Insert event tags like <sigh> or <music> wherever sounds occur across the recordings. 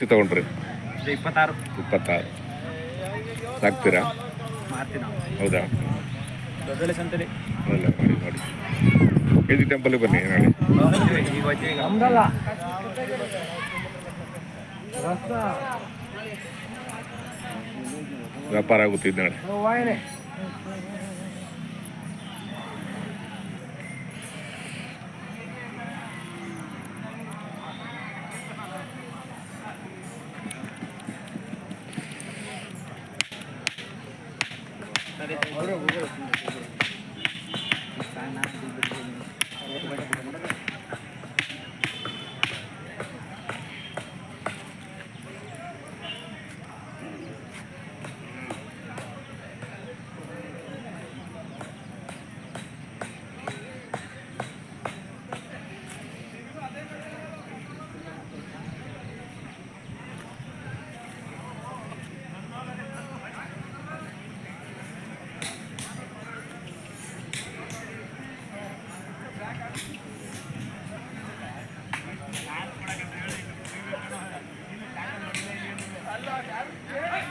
ತಗೊಂಡ್ರಿ ಇಪ್ಪತ್ತಾರು. ಇಪ್ಪತ್ತಾರು. ಸಾಕ್ತೀರಾ? ಹೌದಾ? ಸಂತಲಿ. ಅಲ್ಲ ಮಾಡಿ ಮಾಡಿ. ಕೆ ಜಿ ಟೆಂಪಲ್ಗೆ ಬನ್ನಿ ನಾಳೆ. ವ್ಯಾಪಾರ ಆಗುತ್ತೆ ನಾಳೆ.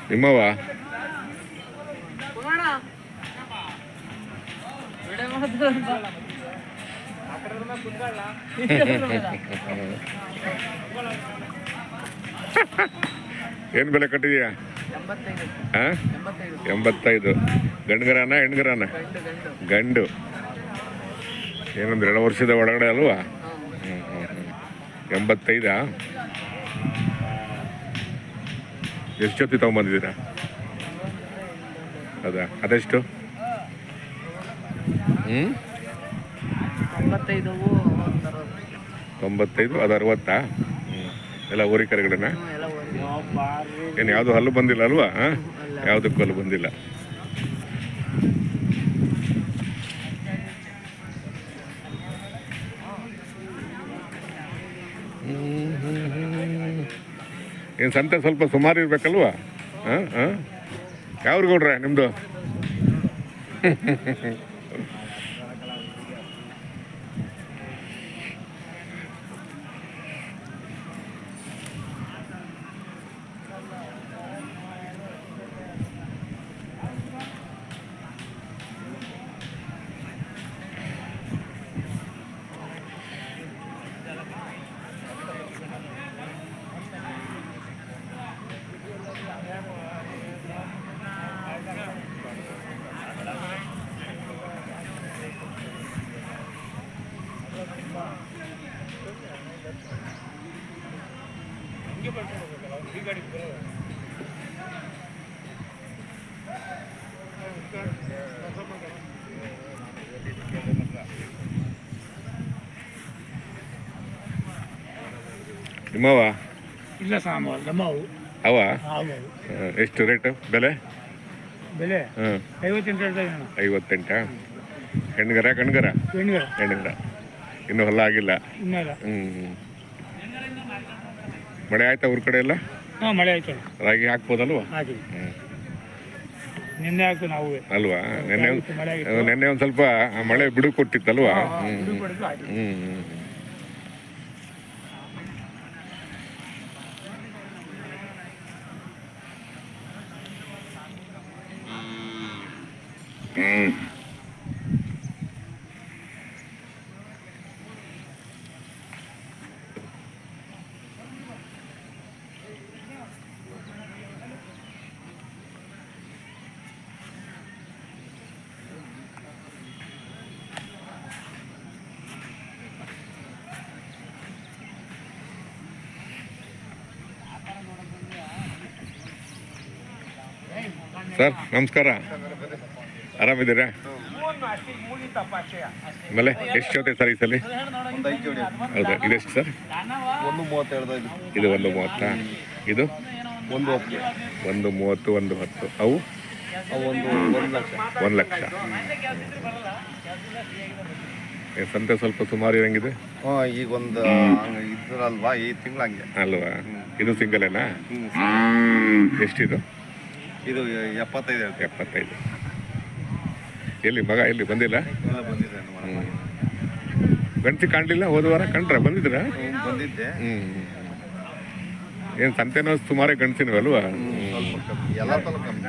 ನಿಮ್ಮವ ಏನು ಬೆಲೆ ಕಟ್ಟಿದೀಯಾ? ಎಂಬತ್ತೈದು. ಗಂಡುಗರಾನ, ಹೆಣ್ಗರಾನ? ಗಂಡು. ಗಂಡು ಗಂಡು ಏನೊಂದು ಎರಡು ವರ್ಷದ ಒಳಗಡೆ ಅಲ್ವಾ? ಎಂಬತ್ತೈದಾ? ಎಷ್ಟು ಜೊತೆ ತೊಗೊಂಬಂದಿದ್ದೀರಾ? ಹೌದಾ? ಅದೆಷ್ಟು? ಹ್ಞೂ ತೊಂಬತ್ತೈದು ಅದು ಅರವತ್ತಾ? ಹ್ಞೂ ಎಲ್ಲ ಊರಿ ಕರೆಗಳನ್ನ ಹ್ಞೂ, ಏನು ಯಾವುದು ಹಲ್ಲು ಬಂದಿಲ್ಲ ಅಲ್ವಾ ಹಾಂ? ಯಾವುದಕ್ಕೂ ಹಲ್ಲು ಬಂದಿಲ್ಲ. ಏನು ಸಂತೆ ಸ್ವಲ್ಪ ಸುಮಾರು ಇರಬೇಕಲ್ವಾ? ಹಾಂ ಹಾಂ? ಯಾವ್ರು ಗೌಡ್ರೆ ನಿಮ್ಮದು <laughs> ನಿಮ್ಮವ ಇಲ್ಲ ನಮ್ಮವು ಅವ? ಹಾವು. ಎಷ್ಟು ರೇಟು? ಬೆಲೆ? ಬೆಲೆ? ಹಾಂ. ಐವತ್ತೆಂಟು ಹೇಳ್ತಾ ಇದ್ದಾನೆ. ಐವತ್ತೆಂಟಾ? ಹೆಣ್ಗರ ಕಣ್ಗರ ಹೆಣ್ಗರ. ಹೆಣ್ಗರ. ಇನ್ನೂ ಹೊಲ ಆಗಿಲ್ಲ. ಇನ್ನಲ್ಲ ಹ್ಞೂ ಹ್ಞೂ ಮಳೆ ಆಯ್ತಾ ಊರ ಕಡೆ ಎಲ್ಲ? ಹಾಂ ಮಳೆ ಆಯ್ತು. ರಾಗಿ ಹಾಕ್ಬೋದಲ್ವಾ? ಅಲ್ವಾ ಹ್ಞೂ ನಿನ್ನೆ ನಾವು ಅಲ್ವಾ? ನೆನ್ನೆ ಒಂದ್- ಮಳೆ ಆಗಿತ್ತು. ನೆನ್ನೆ ಒಂದು ಸ್ವಲ್ಪ ಮಳೆ ಬಿಡು ಕೊಟ್ಟಿತ್ತಲ್ವಾ ಹ್ಞೂ ಕೊಡೋದು ಹ್ಞೂ ಹ್ಞೂ ಹ್ಞೂ ಸರ್ ನಮಸ್ಕಾರ ಆರಾಮಿದ್ದೀರಾ? ಆಮೇಲೆ ಎಷ್ಟು ಜೊತೆ ಸರ್ ಈ ಸಲ? ಹೌದಾ? ಇದೆಷ್ಟು ಸರ್? ಒಂದು ಮೂವತ್ತೆರಡು ಇದು ಒಂದು ಮೂವತ್ತಾ? ಇದು? ಒಂದು ಹತ್ತು. ಒಂದು ಮೂವತ್ತು ಒಂದು ಹತ್ತು. ಅವು? ಒಂದು ಒಂದು ಲಕ್ಷ. ಒಂದು ಲಕ್ಷ. ಸಂತೆ ಸ್ವಲ್ಪ ಸುಮಾರು ಇರಂಗಿದೆ? ಈಗ ಒಂದು ಇದ್ರಲ್ವಾ? ಈ ತಿಂಗಳು ಹಂಗೆ. ಅಲ್ವಾ? ಇದು ಸಿಂಗಲೇನಾ. ಎಷ್ಟಿದು? ಇದು ಎಪ್ಪತ್ತೈದು ಎಪ್ಪತ್ತೈದು. ಎಲ್ಲಿ ಮಗ, ಎಲ್ಲಿ ಬಂದಿಲ್ಲ? ನಮ್ಮ ಕಾಣಲಿಲ್ಲ, ಹೋದ ವಾರ ಕಂಡ್ರ, ಬಂದಿದ್ರ? ಬಂದಿದ್ದೆ ಏನು ಸಂತೆನೋ ಸುಮಾರೇ ಗಂಡಸಿನವಲ್ವಾ ಅಲ್ವಾ?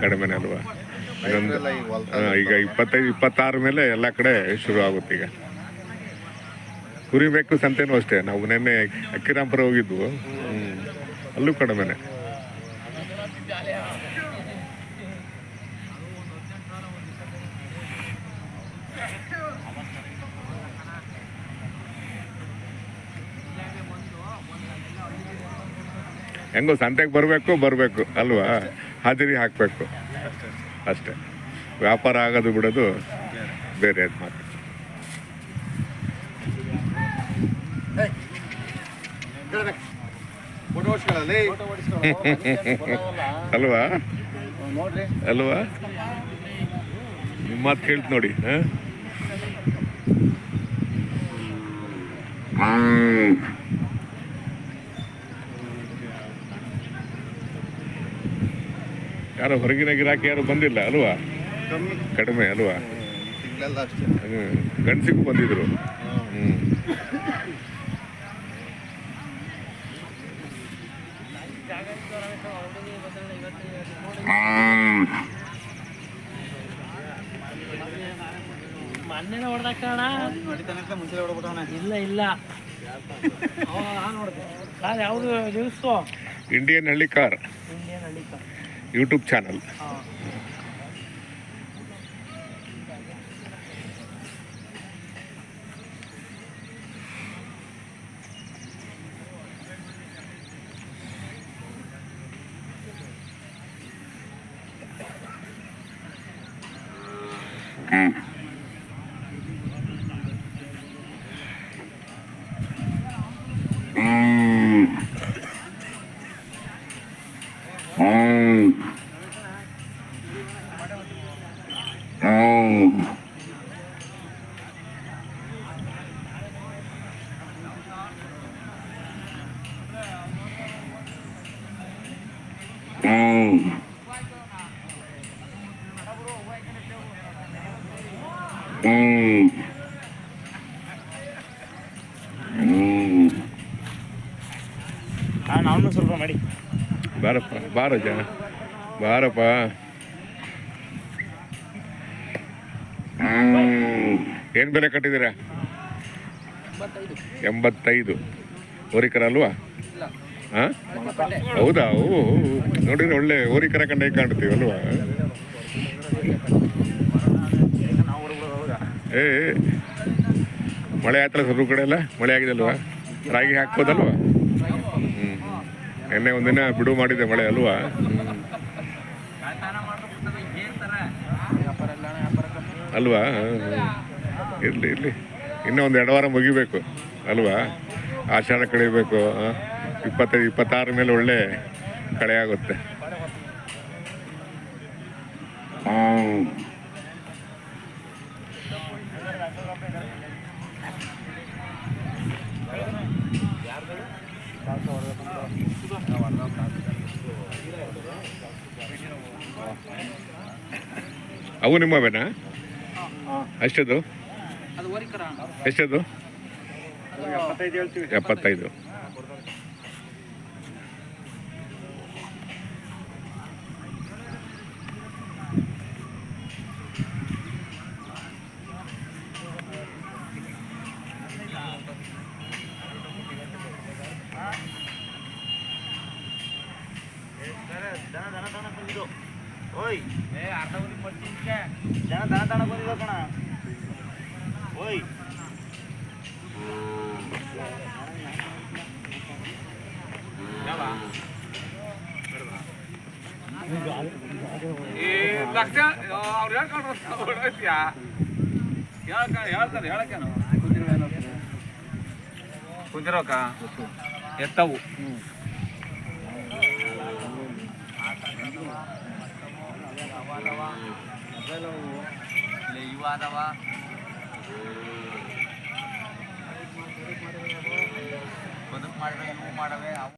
ಕಡಿಮೆನೇ ಅಲ್ವಾ? ಈಗ ಇಪ್ಪತ್ತೈದು, ಇಪ್ಪತ್ತಾರು ಮೇಲೆ ಎಲ್ಲ ಕಡೆ ಶುರು ಆಗುತ್ತೆ ಈಗ. ಕುರಿಬೇಕು ಸಂತೆನೂ ಅಷ್ಟೇ, ನಾವು ನಿನ್ನೆ ಅಕ್ಕಿರಾಂಪುರ ಹೋಗಿದ್ವು. ಅಲ್ಲೂ ಕಡಿಮೆನೆ. ಹೆಂಗೋ ಸಂತೆಗೆ ಬರಬೇಕು ಬರಬೇಕು ಅಲ್ವಾ? ಹಾಜರಿ ಹಾಕಬೇಕು. ಅಷ್ಟೇ. ವ್ಯಾಪಾರ ಆಗೋದು ಬಿಡೋದು ಬೇರೆ ಅದು ಮಾತು ಅಲ್ವಾ? ಅಲ್ವಾ? ನಿಮ್ಮ ಮಾತು ಕೇಳ್ತು ನೋಡಿ ಹಾ? ಯಾರು ಹೊರಗಿನ ಗಿರಾಕಿ ಯಾರು ಬಂದಿಲ್ಲ ಅಲ್ವಾ? ಕಡಿಮೆ ಅಲ್ವಾ. ಗಂಡಸಿಗೂ ಬಂದಿದ್ರು. ಇಲ್ಲ ಇಲ್ಲ. ಯಾವುದು ಇಂಡಿಯನ್ ಹಳ್ಳಿ ಕಾರ್ ಇಂಡಿಯನ್ ಹಳ್ಳಿ यूट्यूब चैनल Mm. Mm. ಹಾಂ ನಾನು ಸ್ವಲ್ಪ ಮಾಡಿ. ಬಾರಪ್ಪ ಬಾರಜ ಬಾರಪ್ಪ. ಏನು ಬೆಲೆ ಕಟ್ಟಿದ್ದೀರಾ? ಎಂಬತ್ತೈದು. ಓರಿಕರ ಅಲ್ವಾ? ಹೌದಾ? ಓ. ನೋಡಿದ್ರೆ ಒಳ್ಳೆ ಓರಿಕರ ಕಂಡ ಕಾಣ್ತೀವಲ್ವಾ ಮಳೆ ಆಯ್ತಲ್ಲ ಸ್ವಲ್ಪ ಕಡೆ ಎಲ್ಲ? ಮಳೆ ಆಗಿದೆ ಅಲ್ವಾ? ರಾಗಿ ಹಾಕ್ಬೋದಲ್ವಾ? ಹ್ಞೂ ಎಣ್ಣೆ ಒಂದಿನ ಬಿಡು ಮಾಡಿದೆ ಮಳೆ ಅಲ್ವಾ. ಅಲ್ವಾ? ಇರಲಿ ಇರಲಿ. ಇನ್ನೂ ಒಂದು ಎರಡು ವಾರ ಮುಗಿಬೇಕು. ಅಲ್ವಾ? ಆಷಾಢ ಕಳಿಬೇಕು? ಇಪ್ಪತ್ತೈದು, ಇಪ್ಪತ್ತಾರ ಮೇಲೆ ಒಳ್ಳೆ ಕಳೆ ಆಗುತ್ತೆ. ಅವು ನಿಮ್ಮವೇನಾ ಎಷ್ಟದು? ಎಷ್ಟದು? ಎಪ್ಪತ್ತೈದು. ಅವ್ರು ಹೇಳ್ಕೊಂಡ್ರು ಹೊಡೋದ್ಯಾ ಹೇಳ್ಕ ಹೇಳ್ತಾರೆ ಹೇಳಕ್ಕೇನು ಕುಂತಿರೋಕ ಎತ್ತವು. ಇವಾದವ ಬದುಕು ಮಾಡಿದ್ರೆ ಇವು ಮಾಡವೆ